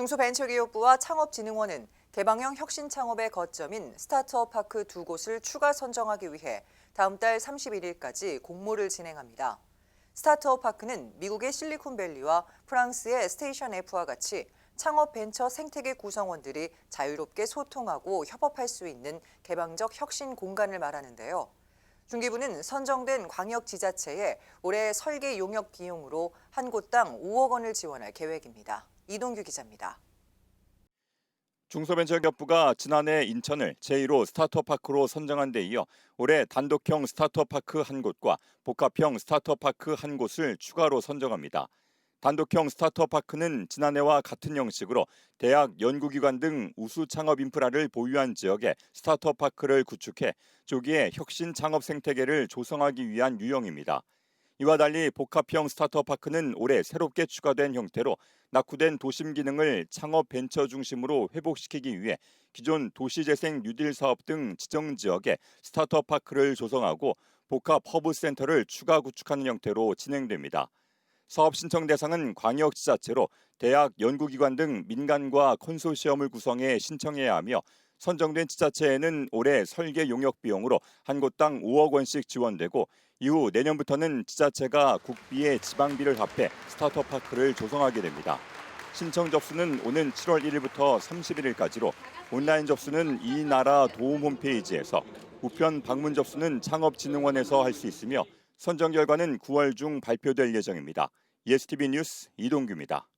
중소벤처기업부와 창업진흥원은 개방형 혁신창업의 거점인 스타트업 파크 두 곳을 추가 선정하기 위해 다음 달 31일까지 공모를 진행합니다. 스타트업 파크는 미국의 실리콘밸리와 프랑스의 스테이션 F와 같이 창업 벤처 생태계 구성원들이 자유롭게 소통하고 협업할 수 있는 개방적 혁신 공간을 말하는데요. 중기부는 선정된 광역 지자체에 올해 설계 용역 비용으로 한 곳당 5억 원을 지원할 계획입니다. 이동규 기자입니다. 중소벤처기업부가 지난해 인천을 제1호 스타트업 파크로 선정한 데 이어 올해 단독형 스타트업 파크 한 곳과 복합형 스타트업 파크 한 곳을 추가로 선정합니다. 단독형 스타트업 파크는 지난해와 같은 형식으로 대학, 연구기관 등 우수 창업 인프라를 보유한 지역에 스타트업 파크를 구축해 조기에 혁신 창업 생태계를 조성하기 위한 유형입니다. 이와 달리 복합형 스타트업 파크는 올해 새롭게 추가된 형태로 낙후된 도심 기능을 창업 벤처 중심으로 회복시키기 위해 기존 도시재생 뉴딜 사업 등 지정 지역에 스타트업 파크를 조성하고 복합 허브 센터를 추가 구축하는 형태로 진행됩니다. 사업 신청 대상은 광역 지자체로 대학, 연구기관 등 민간과 컨소시엄을 구성해 신청해야 하며 선정된 지자체에는 올해 설계 용역 비용으로 한 곳당 5억 원씩 지원되고 이후 내년부터는 지자체가 국비에 지방비를 합해 스타트업 파크를 조성하게 됩니다. 신청 접수는 오는 7월 1일부터 31일까지로 온라인 접수는 이 나라 도움 홈페이지에서 우편 방문 접수는 창업진흥원에서 할 수 있으며 선정 결과는 9월 중 발표될 예정입니다. ESTV 뉴스 이동규입니다.